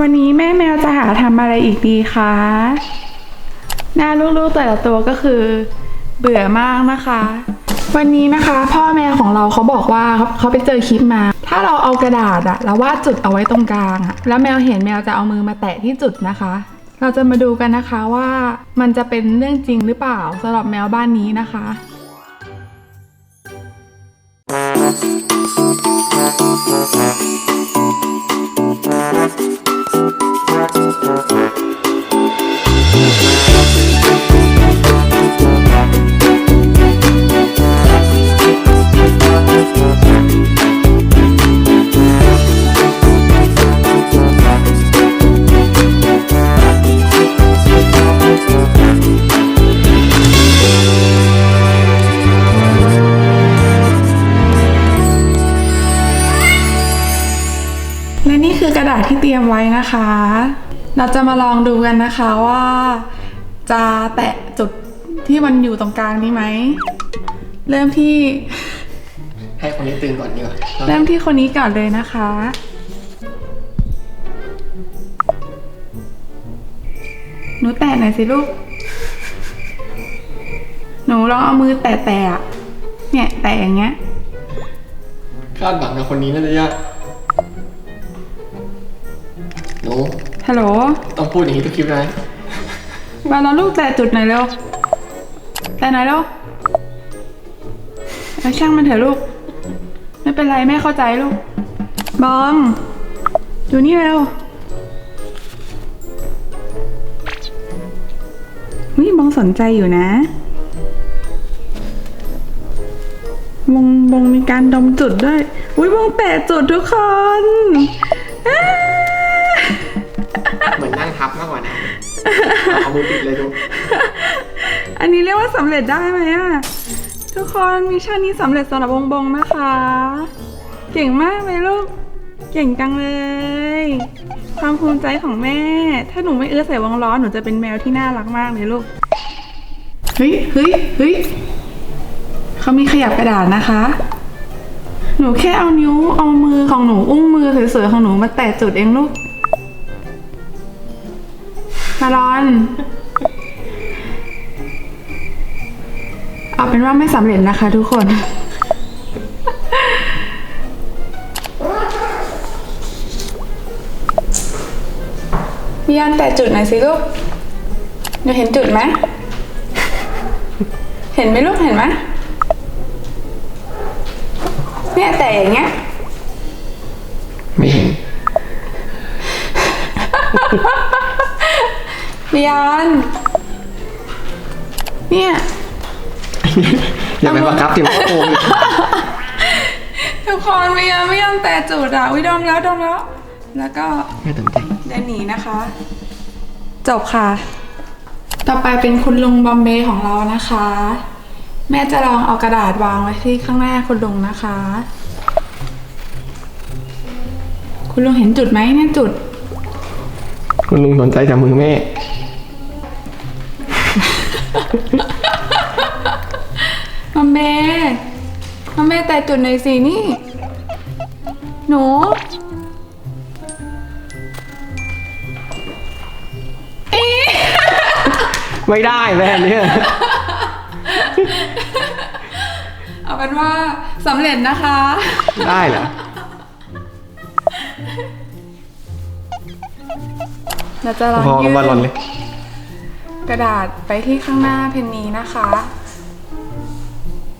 วันนี้แม่แมวจะหาทำอะไรอีกดีคะหน้าลูกๆแต่ละตัวก็คือ เบื่อมากนะคะ วันนี้นะคะ พ่อแมวของเราเขาบอกว่าเขาไปเจอคลิปมา ถ้าเราเอากระดาษอะแล้ววาดจุดเอาไว้ตรงกลางอะแล้วแมวเห็นแมวจะเอามือมาแตะที่จุดนะคะ เราจะมาดูกันนะคะว่ามันจะเป็นเรื่องจริงหรือเปล่าสำหรับแมวบ้านนี้นะคะและ มไว้นะคะ เราจะมาลองดูกันนะคะว่า จะแตะจุดที่มันอยู่ตรงกลางนี้ไหม เริ่มที่ ให้คนนี้ตื่นก่อนดีกว่าเริ่มที่คนนี้ก่อนเลยนะคะ หนูแตะหน่อยสิลูก หนูลองเอามือแตะแตะอะเนี่ย แตะอย่างเงี้ย คาดหวังกับคนนี้น่าจะยาก หนูฮัลโหลต้องพูดอย่างนี้ทุกคลิปนะมาแล้วลูกแตะจุดหน่อยเร็วแตะหน่อยเร็วเอาช่างมันเถอะลูก ไม่เป็นไรแม่เข้าใจลูก บองดูนี่เร็ววิบองสนใจอยู่นะ บงบงมีการดมจุดด้วย อุ้ยบองแตะจุดทุกคน เอามือปิดเลยดูอันนี้เรียกว่าสำเร็จได้ไหมอะทุกคนมิชชั่นนี้สำเร็จสำหรับบงบงนะคะ เก่งมากเลยลูก เก่งจังเลย ความภูมิใจของแม่ ถ้าหนูไม่เอื้อใส่วงล้อหนูจะเป็นแมวที่น่ารักมากเลยลูก เฮ้ยเฮ้ยเฮ้ยเขามีขยับกระดาษนะคะ หนูแค่เอานิ้วเอามือของหนูอุ้งมือสวยๆของหนูมาแตะจุดเองลูก มารอน เอาเป็นว่าไม่สำเร็จนะคะทุกคนพี่ยันแต่จุดไหนอยสิลูกหนูเห็นจุดไหม เห็นไหมลูก เห็นไหมเนี่ยแต่อย่างเงี้ย ไม่เห็น พี่ยันเนี่ยอย่าไปบังคับทีมโกงทุกคนไม่ยอมไม่ยอมแต่จุดอะวิดอมแล้วดอมแล้ว แล้วก็ไม่ตื่นใจเดินหนีนะคะ จบค่ะ ต่อไปเป็นคุณลุงบอมเบย์ของเรานะคะ แม่จะลองเอากระดาษวางไว้ที่ข้างหน้าคุณลุงนะคะ คุณลุงเห็นจุดไหมเนี่ยจุด คุณลุงสนใจจากมือแม่ บอมเบย์บอมเบย์แต่จุดหน่อยสินี่ หนู ไม่ได้แม่เนี่ย เอาเป็นว่าสำเร็จนะคะ ได้เหรอ เราจะลองพอยื่เอามาหล่นนเลย กระดาษไปที่ข้างหน้าเพนนีนะคะ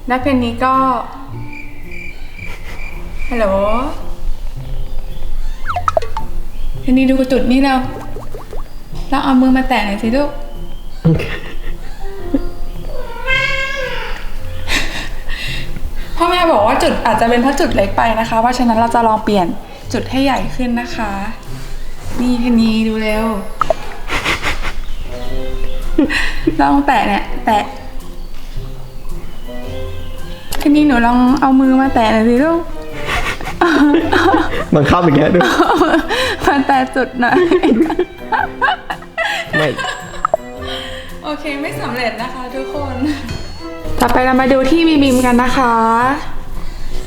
และเพนนีก็ ฮัลโหล เพนนีดูกระจุดนี้แล้วแล้วเอามือมาแตะหน่อยสิลูก พ่อแม่บอกว่าจุดอาจจะเป็นเพราะจุดเล็กไปนะคะ เพราะฉะนั้นเราจะลองเปลี่ยนจุดให้ใหญ่ขึ้นนะคะ นี่เพนนีดูเร็ว ลองแตะเนี่ย แตะทีนี้หนูลองเอามือมาแตะหน่อยสิลูก มันเข้าอย่างเงี้ยดูมาแตะจุดหน่อย ไม่ โอเคไม่สำเร็จนะคะทุกคน ต่อไปเรามาดูที่บีบิมกันนะคะ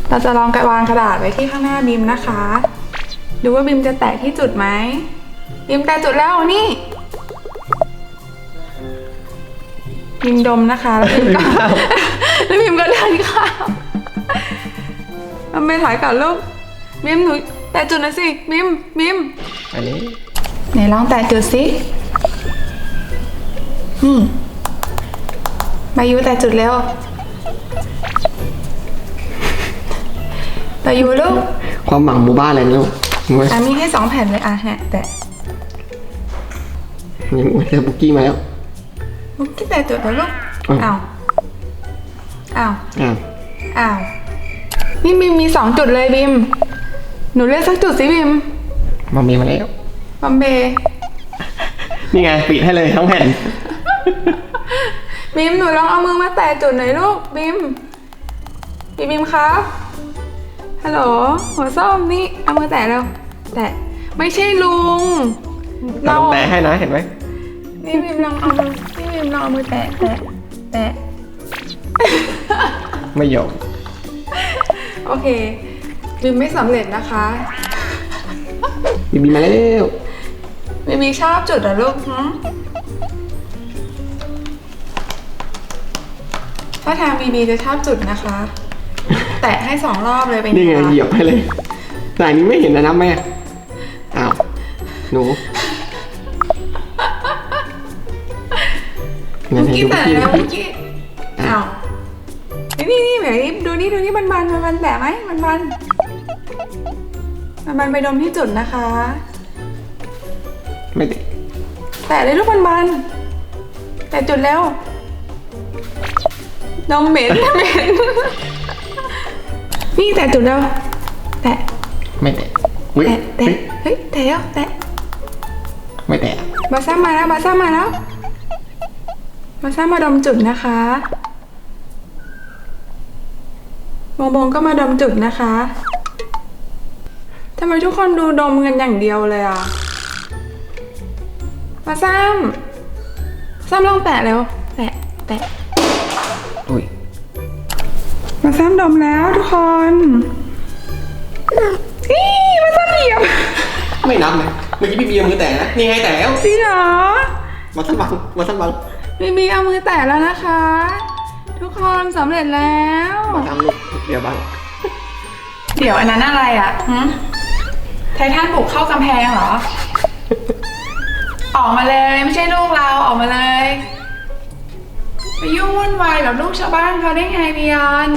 เราจะลองกระวางกระดาษไว้ที่ข้างหน้าบีมนะคะ ดูว่าบีมจะแตะที่จุดไหมพิมพ์แต่จุดแล้วนี่ พิมพ์ดมนะคะ แล้วพิมพ์ก็แล้วพิมพ์ก็เดินข้ามทำไมถ่ายก่อนลูกมิมหนูแต่จุดหนะสิมิมมิมอันนี้ไหนลองแต่จุดสินี่มายูแต่จุดเร็วแต่ยูลูกความหวังหมู่บ้านเลยนะลูกมึงว่าอะมีให้สองแผ่นเลยอะเนี่ยแต่ยังไม่เจอบุกกี้มาแล้ว มุกที่แต่จุดแล้วลูกอืมอ้าวอ้าวอ่าอ้าวนี่บิมมีสองจุดเลยบิม หนูเลือกสักจุดสิบิมมามีมาแล้ว บอมเบย์นี่ไงปิดให้เลยทั้งแผ่น บิมหนูลองเอามือมาแตะจุดหน่อยลูกบิมบิมบิมครับฮัลโหลหัวส้มนี่เอามือแตะเร็วแตะไม่ใช่ลุงเราต้องแปะให้นะเห็นไหมนี่บิมลองเอามือ นี่บิมลองเอามือแตะแตะแตะ ไม่ยอมโอเคบิมไม่สำเร็จนะคะบีบีมาแล้วบิมมีชอบจุดเหรอลูกฮะถ้าทางบีบีจะชอบจุดนะคะ แตะให้สองรอบเลยเป็นนี่ไงคะ เหยียบให้เลย แต่อันนี้ไม่เห็นนะนะแม่อ้าวหนู มื่อให้กี้ดูแต่พี่แล้วเมื่อกี้อ้าวนี่นี่นี่แบบนี้ดูนี่ดูนี่มันมันมันมันแตะไหมมันมันมันมันไปดมที่จุดนะคะ ไม่ติดแตะเลยลูกมันมันแตะจุดแล้วดมเหม็นเหม็นนี่แตะจุดแล้วแตะไม่แตะอุ๊ยแตะแตะเฮ้ยแตะแล้วแตะไม่แตะบาซ่ามาแล้วบาซ่ามาแล้ว บาซ่ามาดมจุดนะคะบงบงก็มาดมจุดนะคะทำไมทุกคนดูดมกันอย่างเดียวเลยอะมาซ้ำซ้ำลองแตะเร็วแตะแตะอุ้ยมาซ้ำดมแล้วทุกคนนี่มาซ้ำเหยียบไม่นับนะเมื่อกี้พี่บีเอามือแตะนะนี่ไงแตะแล้วจริงเหรอมาสันบังมาสันบัง บีบีเอามือแตะแล้วนะคะ ทุกคนสำเร็จแล้ว มาทำลูกเดี๋ยวบังเดี๋ยวอันนั้นอะไรอะหึไททันบุกเข้ากำแพงเหรอ ออกมาเลยไม่ใช่ลูกเราออกมาเลยไปยุ่งวุ่นวายกับลูกชาวบ้านเขาได้ไงบิยอน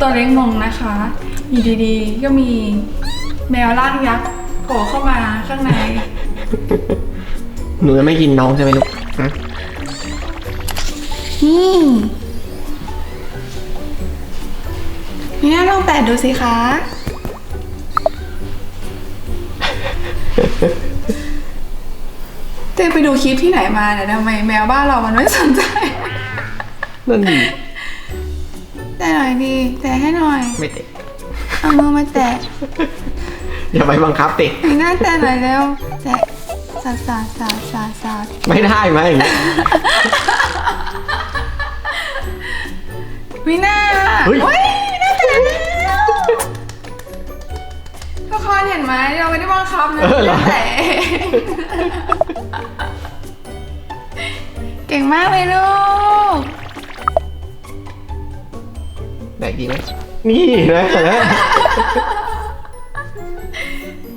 ตัวเล็กงงนะคะอยู่ดีๆ ก็มีแมวร่างยักษ์โผล่เข้ามาข้างใน หนูจะไม่กินน้องใช่ไหมลูกฮะนี่นี่น่าลองแตะดูสิคะ เต้ไปดูคลิปที่ไหนมาเนี่ยทำไมแมวบ้านเรามันไม่สนใจ นั่นดีแตะหน่อยดีแตะให้หน่อย ไม่แตะเอามือมาแตะอย่าไปบังคับตินี่น่าแตะหน่อยเร็วแตะ สาดสาดสาดสาดสาดไม่ได้ไหมอย่างเงี้ยวินาเฮ้ย วินาแตะแล้วทุกคนเห็นไหมเราไม่ได้บังคับนะเออเหรอ แตะเก่งมากเลยลูกแตะดีไหมนี่นะนไหม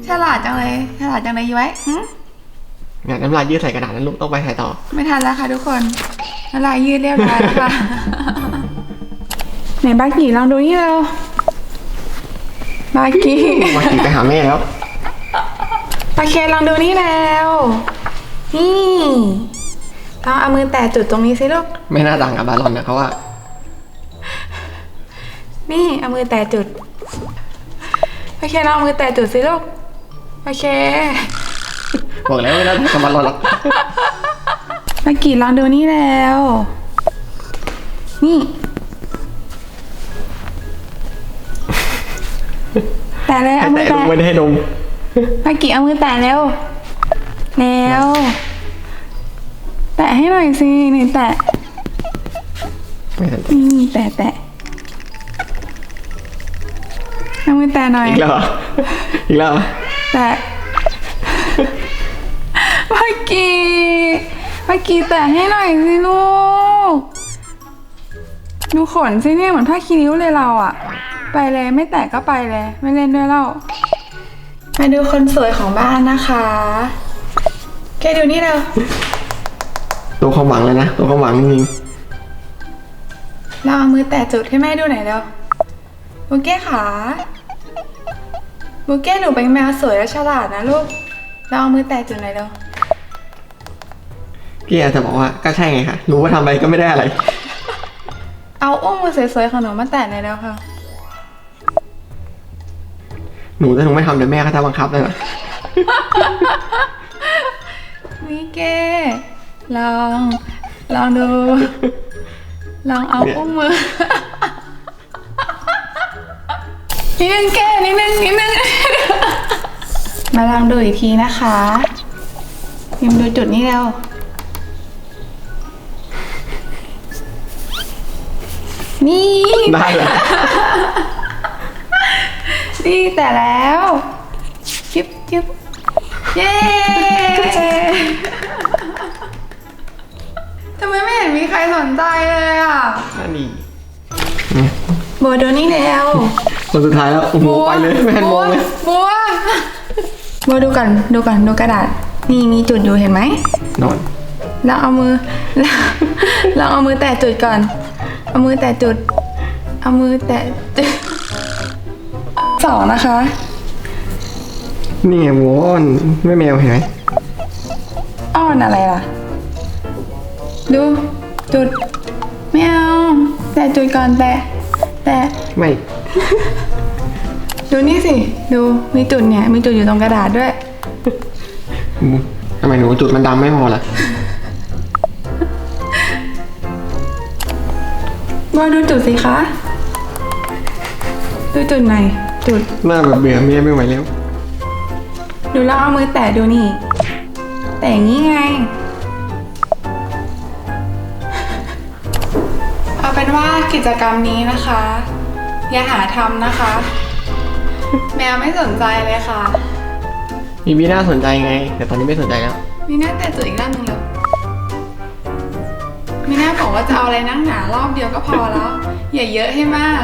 ฉลาดจังเลย ฉลาดจังเลยย้อยหึ งานน้ำลายยืดใส่กระดาษนั้นลูกต้องไปถ่ายต่อ ไม่ทันแล้วค่ะทุกคนน้ำลายยืดเรียบร้อยแล้วค่ะ ไหนบากีลองดูนี่เร็วบากีมาขี่ไปหาแม่แล้วปาเคลองดูนี่แล้ว นี่ลองเอามือแตะจุดตรงนี้สิลูก ไม่น่าต่างกับบาลอนนะเขาว่า นี่เอามือแตะจุดปาเคลองเอามือแตะจุดสิลูกปาเค บอกแล้วไม่น่าต่างกับบาลอนหรอกบากีลองดูนี่แล้ว นี่ แตะเลยให้เอามืแตะอลูกแตะไม่ได้ให้นมมากี่เอามือแตะเร็วแล้ว แตะให้หน่อยสินี่แตะไม่สนใจนี่แตะแตะให้มือแตะหน่อยอีกแล้วเหรออีกแล้วเหรอแตะ เมื่อกี้เมื่อกี้แตะให้หน่อยสิลูก ดูขนสิเนี่ยเหมือนผ้าคีริ้วเลยเราอะไปเลยไม่แตะก็ไปเลย ไม่เล่นด้วยแล้วมาดูคนสวยของบ้านนะคะแกดูนี่เร็วตัวความหวังเลยนะตัวความหวังจริงเราเอามือแตะจุดให้แม่ดูหน่อยเร็วบุเก้ขาบุเก้หนูเป็นแมวสวยและฉลาดนะลูกเราเอามือแตะจุดหน่อยเร็วๆ พี่อาจจะบอกว่าก็ใช่ไงค่ะ รู้ว่าทำอะไรก็ไม่ได้อะไร เอาอุ้งมือสวยๆของหนูมาแตะหน่อยเร็วค่ะ หนูจะหนูไม่ทำเดี๋ยวแม่เขาจะบังคับเลยเหรอวิเก้ลอง ลองดู ลองเอาเนี่ยอุ้งมือนิดนึงแก้นิดนึงนิดนึงมาลองดูอีกทีนะคะพิมพ์ดูจุดนี้แล้ว นี่ ได้เหรอนี่แต่แล้วจิ๊บจิ๊บเย้ทำไมไม่เห็นมีใครสนใจเลยอะนั่นดีโบดูนี่แล้วคนสุดท้ายแล้วโอ้โหไปเลยไม่ทันมองเลยบัวโบดูก่อนดูก่อนดูกระดาษ นี่มีจุดอยู่เห็นไหมนอนแล้วเอามือแล้วแล้วเอามือแตะจุดก่อน เอามือแตะจุด เอามือแตะจุดสองนะคะ นี่ไงวัวอ้อนไม่แมวเห็นไหมอ้อนอะไรล่ะ ดูจุดไม่เอาแต่จุดก่อนแต่แต่ไม่ ดูนี่สิ ดูมีจุดเนี่ย มีจุดอยู่ตรงกระดาษด้วยอืมทำไมหนูจุดมันดำไม่พอล่ะ บอยดูจุดสิคะ ดูจุดไหนจุด หน้าแบบเบื่อเมียไม่ไหวแล้ว ดูแล้วเอามือแตะดูนี่ แต่อย่างนี้ไง เอาเป็นว่ากิจกรรมนี้นะคะ อย่าหาทำนะคะ แมวไม่สนใจเลยค่ะ มีบีน่าสนใจไง แต่ตอนนี้ไม่สนใจแล้ว มีหน้าแต่จุดอีกด้านหนึ่งเลย ไม่น่าบอกว่าจะเอาอะไรนั่งหนารอบเดียวก็พอแล้ว อย่าเยอะให้มาก